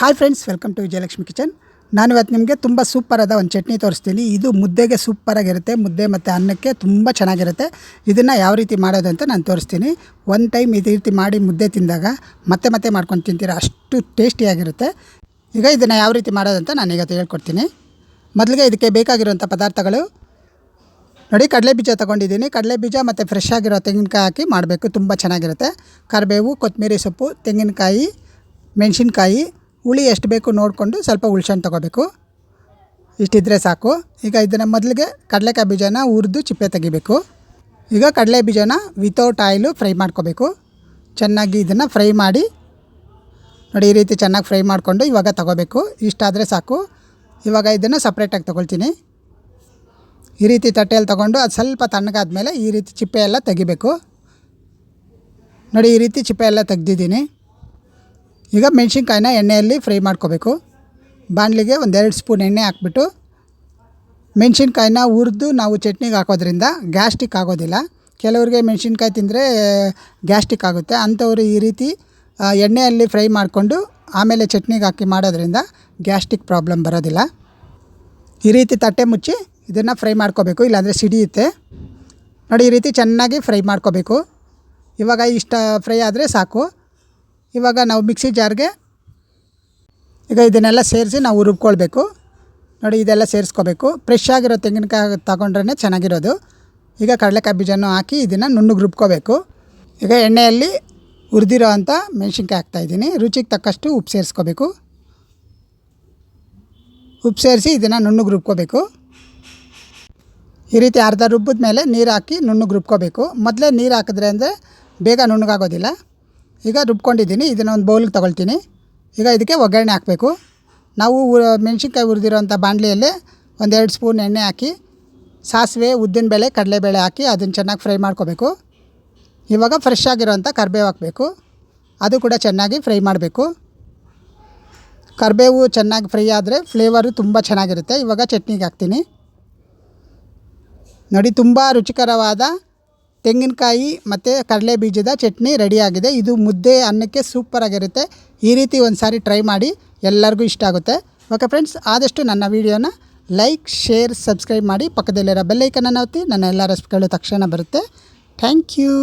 Hi friends welcome to Vijayalakshmi kitchen ನಾನು ಇವತ್ತು ನಿಮಗೆ ತುಂಬ ಆದ ಒಂದು ಚಟ್ನಿ ತೋರಿಸ್ತೀನಿ. ಇದು ಮುದ್ದೆಗೆ ಸೂಪರಾಗಿರುತ್ತೆ. ಮುದ್ದೆ ಮತ್ತು ಅನ್ನಕ್ಕೆ ತುಂಬ ಚೆನ್ನಾಗಿರುತ್ತೆ. ಇದನ್ನು ಯಾವ ರೀತಿ ಮಾಡೋದು ಅಂತ ನಾನು ತೋರಿಸ್ತೀನಿ. ಒನ್ ಟೈಮ್ ಇದೇ ರೀತಿ ಮಾಡಿ ಮುದ್ದೆ ತಿಂದಾಗ ಮತ್ತೆ ಮತ್ತೆ ಮಾಡ್ಕೊಂಡು ತಿಂತೀರ? ಅಷ್ಟು ಟೇಸ್ಟಿಯಾಗಿರುತ್ತೆ ಈಗ ಇದನ್ನು ಯಾವ ರೀತಿ ಮಾಡೋದು ಅಂತ ನಾನು ಈಗ ಹೇಳ್ಕೊಡ್ತೀನಿ. ಮೊದಲಿಗೆ ಇದಕ್ಕೆ ಬೇಕಾಗಿರುವಂಥ ಪದಾರ್ಥಗಳು. ನೋಡಿ, ಕಡಲೆ ಬೀಜ ತೊಗೊಂಡಿದ್ದೀನಿ. ಕಡಲೆ ಬೀಜ ಮತ್ತು ಫ್ರೆಶ್ ಆಗಿರೋ ತೆಂಗಿನಕಾಯಿ ಹಾಕಿ ಮಾಡಬೇಕು. ತುಂಬ ಚೆನ್ನಾಗಿರುತ್ತೆ. ಕರಿಬೇವು, ಕೊತ್ತಂಬರಿ ಸೊಪ್ಪು, ತೆಂಗಿನಕಾಯಿ, ಮೆಣಸಿನ್ಕಾಯಿ ಹುಳಿ ಎಷ್ಟು ಬೇಕು ನೋಡಿಕೊಂಡು ಸ್ವಲ್ಪ ಹುಳ್ಸೆಹಣ್ಣು ತೊಗೋಬೇಕು. ಇಷ್ಟಿದ್ರೆ ಸಾಕು. ಈಗ ಇದನ್ನು ಮೊದಲಿಗೆ ಕಡಲೆಕಾಯಿ ಬೀಜನ ಹುರಿದು ಚಿಪ್ಪೆ ತೆಗಿಬೇಕು. ಈಗ ಕಡಲೆ ಬೀಜನ ವಿತೌಟ್ ಆಯಿಲು ಫ್ರೈ ಮಾಡ್ಕೋಬೇಕು. ಚೆನ್ನಾಗಿ ಇದನ್ನು ಫ್ರೈ ಮಾಡಿ ನೋಡಿ ಈ ರೀತಿ ಚೆನ್ನಾಗಿ ಫ್ರೈ ಮಾಡಿಕೊಂಡು ಇವಾಗ ತೊಗೋಬೇಕು. ಇಷ್ಟಾದರೆ ಸಾಕು. ಇವಾಗ ಇದನ್ನು ಸಪ್ರೇಟಾಗಿ ತೊಗೊಳ್ತೀನಿ. ಈ ರೀತಿ ತಟ್ಟೆಯಲ್ಲಿ ತೊಗೊಂಡು ಅದು ಸ್ವಲ್ಪ ತಣ್ಣಗಾದ್ಮೇಲೆ ಈ ರೀತಿ ಚಿಪ್ಪೆ ಎಲ್ಲ ತೆಗಿಬೇಕು. ನೋಡಿ ಈ ರೀತಿ ಚಿಪ್ಪೆ ಎಲ್ಲ ತೆಗ್ದಿದ್ದೀನಿ. ಈಗ ಮೆಣಸಿನ್ಕಾಯಿನ ಎಣ್ಣೆಯಲ್ಲಿ ಫ್ರೈ ಮಾಡ್ಕೋಬೇಕು. ಬಾಣಲಿಗೆ ಒಂದೆರಡು ಸ್ಪೂನ್ ಎಣ್ಣೆ ಹಾಕ್ಬಿಟ್ಟು ಮೆಣಸಿನ್ಕಾಯಿನ ಹುರಿದು ನಾವು ಚಟ್ನಿಗೆ ಹಾಕೋದ್ರಿಂದ ಗ್ಯಾಸ್ಟಿಕ್ ಆಗೋದಿಲ್ಲ. ಕೆಲವರಿಗೆ ಮೆಣಸಿನ್ಕಾಯಿ ತಿಂದರೆ ಗ್ಯಾಸ್ಟಿಕ್ ಆಗುತ್ತೆ. ಅಂಥವ್ರು ಈ ರೀತಿ ಎಣ್ಣೆಯಲ್ಲಿ ಫ್ರೈ ಮಾಡಿಕೊಂಡು ಆಮೇಲೆ ಚಟ್ನಿಗೆ ಹಾಕಿ ಮಾಡೋದ್ರಿಂದ ಗ್ಯಾಸ್ಟಿಕ್ ಪ್ರಾಬ್ಲಮ್ ಬರೋದಿಲ್ಲ. ಈ ರೀತಿ ತಟ್ಟೆ ಮುಚ್ಚಿ ಇದನ್ನು ಫ್ರೈ ಮಾಡ್ಕೋಬೇಕು. ಇಲ್ಲಾಂದರೆ ಸಿಡಿಯುತ್ತೆ. ನೋಡಿ ಈ ರೀತಿ ಚೆನ್ನಾಗಿ ಫ್ರೈ ಮಾಡ್ಕೋಬೇಕು. ಇವಾಗ ಇಷ್ಟ ಫ್ರೈ ಆದರೆ ಸಾಕು. ಇವಾಗ ನಾವು ಮಿಕ್ಸಿ ಜಾರ್ಗೆ ಈಗ ಇದನ್ನೆಲ್ಲ ಸೇರಿಸಿ ನಾವು ರುಬ್ಕೊಳ್ಬೇಕು. ನೋಡಿ, ಇದೆಲ್ಲ ಸೇರಿಸ್ಕೋಬೇಕು. ಫ್ರೆಶ್ ಆಗಿರೋ ತೆಂಗಿನಕಾಯಿ ತಗೊಂಡ್ರೆ ಚೆನ್ನಾಗಿರೋದು. ಈಗ ಕಡಲೆಕಾಯಿ ಬೀಜನೂ ಹಾಕಿ ಇದನ್ನು ನುಣ್ಣಗೆ ರುಬ್ಕೋಬೇಕು. ಈಗ ಎಣ್ಣೆಯಲ್ಲಿ ಹುರಿದಿರೋ ಅಂಥ ಮೆಣಸಿನ್ಕಾಯಿ ಹಾಕ್ತಾಯಿದ್ದೀನಿ ರುಚಿಗೆ ತಕ್ಕಷ್ಟು ಉಪ್ಪು ಸೇರಿಸ್ಕೋಬೇಕು. ಉಪ್ಪು ಸೇರಿಸಿ ಇದನ್ನು ನುಣ್ಣಗೆ ರುಬ್ಕೋಬೇಕು. ಈ ರೀತಿ ಅರ್ಧ ರುಬ್ಬಿದ ಮೇಲೆ ನೀರು ಹಾಕಿ ನುಣ್ಣಗೆ ರುಬ್ಕೋಬೇಕು. ಮೊದಲೇ ನೀರು ಹಾಕಿದ್ರೆ ಅಂದರೆ ಬೇಗ ನುಣ್ಣಗಾಗೋದಿಲ್ಲ. ಈಗ ರುಬ್ಕೊಂಡಿದ್ದೀನಿ, ಇದನ್ನು ಒಂದು ಬೌಲ್ಗೆ ತೊಗೊಳ್ತೀನಿ. ಈಗ ಇದಕ್ಕೆ ಒಗ್ಗರಣೆ ಹಾಕಬೇಕು. ನಾವು ಮೆಣಸಿನ್ಕಾಯಿ ಹುರಿದಿರೋಂಥ ಬಾಣಲಿಯಲ್ಲೇ ಒಂದೆರಡು ಸ್ಪೂನ್ ಎಣ್ಣೆ ಹಾಕಿ, ಸಾಸಿವೆ, ಉದ್ದಿನಬೇಳೆ, ಕಡಲೆಬೇಳೆ ಹಾಕಿ ಅದನ್ನು ಚೆನ್ನಾಗಿ ಫ್ರೈ ಮಾಡ್ಕೋಬೇಕು. ಇವಾಗ ಫ್ರೆಶ್ ಆಗಿರೋಂಥ ಕರಿಬೇವು ಹಾಕಬೇಕು. ಅದು ಕೂಡ ಚೆನ್ನಾಗಿ ಫ್ರೈ ಮಾಡಬೇಕು. ಕರಿಬೇವು ಚೆನ್ನಾಗಿ ಫ್ರೈ ಆದರೆ ಫ್ಲೇವರು ತುಂಬ ಚೆನ್ನಾಗಿರುತ್ತೆ. ಇವಾಗ ಚಟ್ನಿಗೆ ಹಾಕ್ತೀನಿ. ನೋಡಿ, ತುಂಬ ರುಚಿಕರವಾದ ತೆಂಗಿನಕಾಯಿ ಮತ್ತು ಕಡಲೆ ಬೀಜದ ಚಟ್ನಿ ರೆಡಿಯಾಗಿದೆ. ಇದು ಮುದ್ದೆ ಅನ್ನಕ್ಕೆ ಸೂಪರಾಗಿರುತ್ತೆ ಈ ರೀತಿ ಒಂದು ಸಾರಿ ಟ್ರೈ ಮಾಡಿ ಎಲ್ಲರಿಗೂ ಇಷ್ಟ ಆಗುತ್ತೆ. ಓಕೆ ಫ್ರೆಂಡ್ಸ್ ಆದಷ್ಟು ನನ್ನ ವೀಡಿಯೋನ ಲೈಕ್ ಶೇರ್ ಸಬ್ಸ್ಕ್ರೈಬ್ ಮಾಡಿ ಪಕ್ಕದಲ್ಲಿರೋ ಬೆಲ್ಲೈಕನ್ನ ಒತ್ತಿ. ನನ್ನ ಎಲ್ಲ ರೆಸಿಪಿಗಳು ತಕ್ಷಣ ಬರುತ್ತೆ. Thank you